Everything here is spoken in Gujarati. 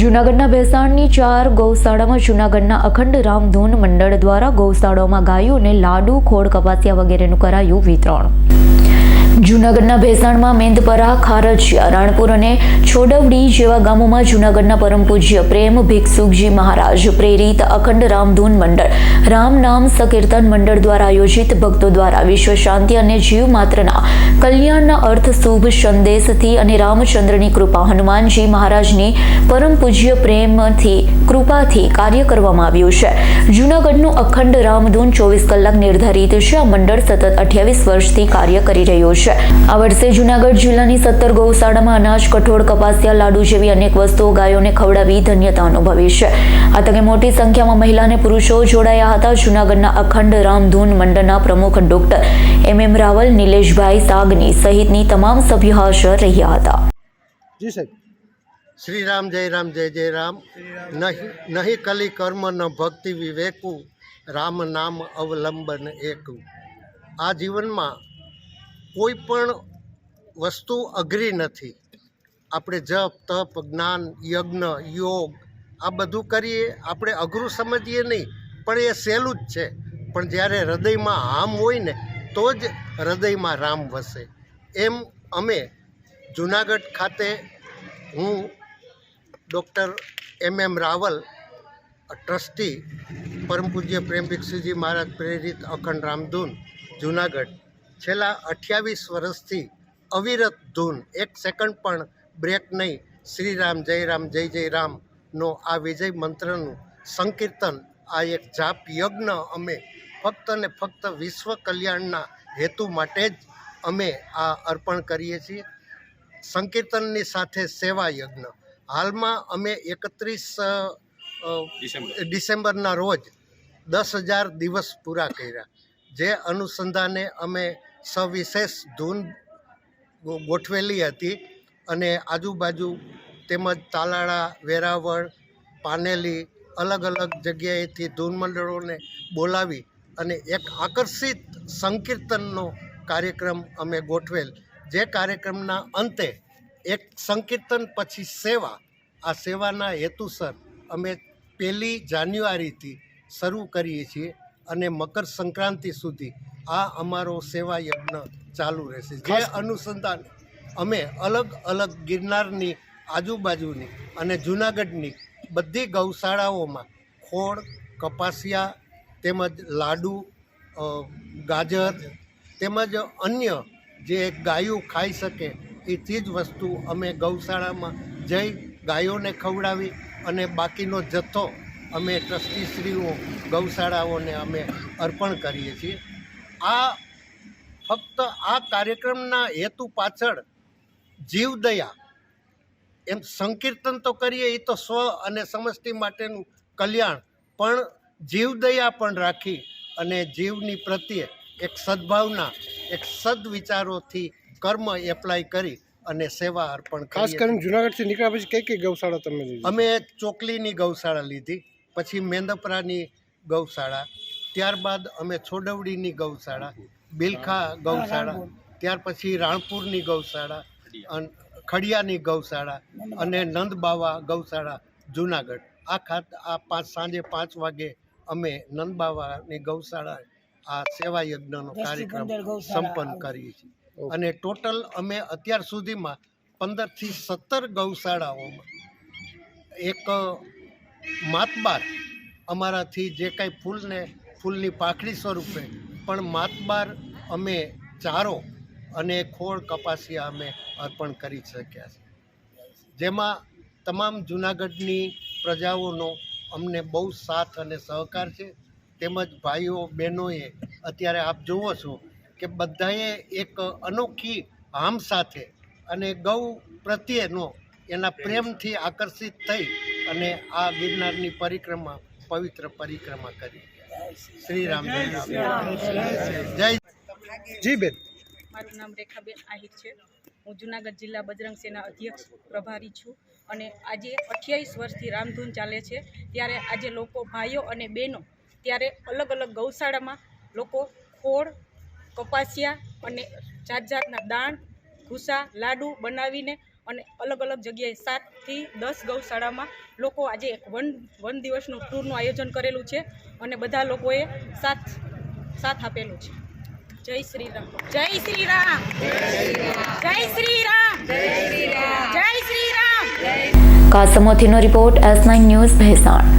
જૂનાગઢના ભેસાણની ચાર ગૌશાળામાં જૂનાગઢના અખંડ રામધૂન મંડળ દ્વારા ગૌશાળાઓમાં ગાયોને લાડુ, ખોળ, કપાસિયા વગેરેનું કરાયું વિતરણ. જૂનાગઢના ભેસાણમાં મેંદપરા, ખારજિયા, રાણપુર અને છોડવડી જેવા ગામોમાં જૂનાગઢના પરમ પૂજ્ય પ્રેમ ભિક્ષુકજી મહારાજ, પ્રેરિત અખંડ રામધૂન મંડળ, રામ નામ સંકીર્તન મંડળ દ્વારા આયોજિત ભક્તો દ્વારા વિશ્વ શાંતિ અને જીવ માત્રના કલ્યાણના અર્થ શુભ સંદેશથી અને રામચંદ્રની કૃપા હનુમાનજી મહારાજની પરમ પૂજ્ય પ્રેમથી, કૃપાથી કાર્ય કરવામાં આવ્યું છે. જૂનાગઢનું અખંડ રામધૂન ચોવીસ કલાક નિર્ધારિત છે. આ મંડળ સતત અઠ્યાવીસ વર્ષથી કાર્ય કરી રહ્યું છે. આ વર્ષે જૂનાગઢ જિલ્લાની સત્તર ગૌશાળામાં અનાજ કઠોળ કપાસિયા લાડુ જેવી અનેક વસ્તુઓ ગાયોને ખવડાવી ધન્યતા અનુભવી છે. આ તકે મોટી સંખ્યામાં મહિલા અને પુરુષો જોડાયા હતા. જૂનાગઢના અખંડ રામધૂન મંડળના પ્રમુખ doctor M M Raval Nileshbhai સાગની સહિતની તમામ સભ્યો હાજર રહ્યા હતા. જી સાહેબ. શ્રી રામ જય રામ જય જય રામ. નહીં નહીં કલી કર્મ ન ભક્તિ વિવેકુ રામ નામ અવલંબન એકું. આ જીવનમાં કોઈ પણ વસ્તુ અઘરી નથી. આપણે જપ, તપ, જ્ઞાન, યજ્ઞ, યોગ, આ બધું કરીએ, આપણે અઘરું સમજીએ નહીં, પણ એ સહેલું જ છે. પણ જ્યારે હૃદયમાં હામ હોય ને, તો જ હૃદયમાં રામ વસે. એમ અમે જુનાગઢ ખાતે હું, doctor M M Raval trustee પરમ પૂજ્ય પ્રેમ ભિક્ષુજી મહારાજ પ્રેરિત અખંડ રામધૂન જુનાગઢ છેલ્લા અઠ્યાવીસ વર્ષથી અવિરત ધૂન એક સેકન્ડ પણ બ્રેક નહીં. શ્રી રામ જય રામ જય જય રામનો આ વિજય મંત્રનું સંકીર્તન આ એક જાપ યજ્ઞ અમે ફક્ત ને ફક્ત વિશ્વ કલ્યાણના હેતુ માટે જ અમે આ અર્પણ કરીએ છીએ. સંકીર્તનની સાથે સેવા યજ્ઞ. હાલમાં અમે એકત્રીસ ડિસેમ્બરના રોજ દસ હજાર દિવસ પૂરા કર્યા. જે અનુસંધાને અમે સવિશેષ ધૂન ગોઠવેલી હતી અને આજુબાજુ તેમજ તાલાળા, વેરાવળ, પાનેલી અલગ અલગ જગ્યાએથી ધૂન મંડળોને બોલાવી અને એક આકર્ષિત સંકીર્તનનો કાર્યક્રમ અમે ગોઠવેલ. જે કાર્યક્રમના અંતે એક સંકીર્તન પછી સેવા, આ સેવાના હેતુસર અમે પહેલી જાન્યુઆરીથી શરૂ કરીએ છીએ અને મકર સંક્રાંતિ સુધી આ અમારો સેવા યજ્ઞ ચાલુ રહેશે. જે અનુસંધાન અમે અલગ અલગ ગિરનારની આજુબાજુની અને જૂનાગઢની બધી ગૌશાળાઓમાં ખોળ કપાસિયા તેમજ લાડુ ગાજર તેમજ અન્ય જે ગાયો ખાઈ શકે એ ચીજ વસ્તુ અમે ગૌશાળામાં જઈ ગાયોને ખવડાવી અને બાકીનો જથ્થો અમે ટ્રસ્ટીશ્રીઓ ગૌશાળાઓને અમે અર્પણ કરીએ છીએ. આ ફક્ત આ કાર્યક્રમના હેતુ પાછળ જીવદયા એમ સંકીર્તન તો કરીએ એ તો સ્વ અને સમષ્ટિ માટેનું કલ્યાણ પણ જીવદયા પણ રાખી અને જીવની પ્રત્યે એક સદભાવના એક સદવિચારોથી કર્મ એપ્લાય કરી અને સેવા અર્પણ ખાસ કરીને જુનાગઢથી નીકળ્યા પછી કઈ કઈ ગૌશાળા તમે અમે ચોકલીની ગૌશાળા લીધી પછી મેંદપરાની ગૌશાળા ત્યારબાદ અમે છોડવડીની ગૌશાળા બિલખા ગૌશાળા ત્યાર પછી રાણપુરની ગૌશાળા અન- ખડિયાની ગૌશાળા અને નંદબાવા ગૌશાળા જુનાગઢ. આ ખાત આ પાંચ સાંજે પાંચ વાગે અમે નંદબાવાની ગૌશાળા આ સેવા યજ્ઞનો કાર્યક્રમ સંપન્ન કરીએ છીએ. અને ટોટલ અમે અત્યાર સુધીમાં પંદરથી સત્તર ગૌશાળાઓમાં એક માતબાર અમારાથી જે કાંઈ ફૂલને ફૂલની પાખડી સ્વરૂપે. પણ માતબાર અમે ચારો અને ખોળ કપાસિયા અમે અર્પણ કરી શક્યા છે. જેમાં તમામ જૂનાગઢની પ્રજાઓનો અમને બહુ સાથ અને સહકાર છે. તેમજ ભાઈઓ, બહેનોએ અત્યારે આપ જુઓ છો કે બધાએ એક અનોખી હામ સાથે અને ગૌ પ્રત્યેનો એના પ્રેમથી આકર્ષિત થઈ અને આ ગિરનારની પરિક્રમા, પવિત્ર પરિક્રમા કરી. શ્રી રામ જય જી બેન. મારું નામ રેખાબેન આહિર છે. હું જુનાગઢ જિલ્લા બજરંગ સેના અધ્યક્ષ પ્રભારી છું અને આજે અઠ્યાવીસ વર્ષથી રામધૂન ચાલે છે. ત્યારે આજે લોકો ભાઈઓ અને બહેનો ત્યારે અલગ અલગ ગૌશાળામાં લોકો ખોળ કપાસિયા અને જાત જાતના દાણ ભૂસા લાડુ બનાવીને અને અલગ અલગ જગ્યાએ સાતથી દસ ગૌશાળામાં લોકો આજે એક વન વન દિવસનું ટૂરનું આયોજન કરેલું છે અને બધા લોકોએ સાથ સાથ આપેલું છે. જય શ્રી રામ. જય શ્રી રામ. જય શ્રી રામ. જય Shri Ram. કાસમોથીનો report S nine news Bhesan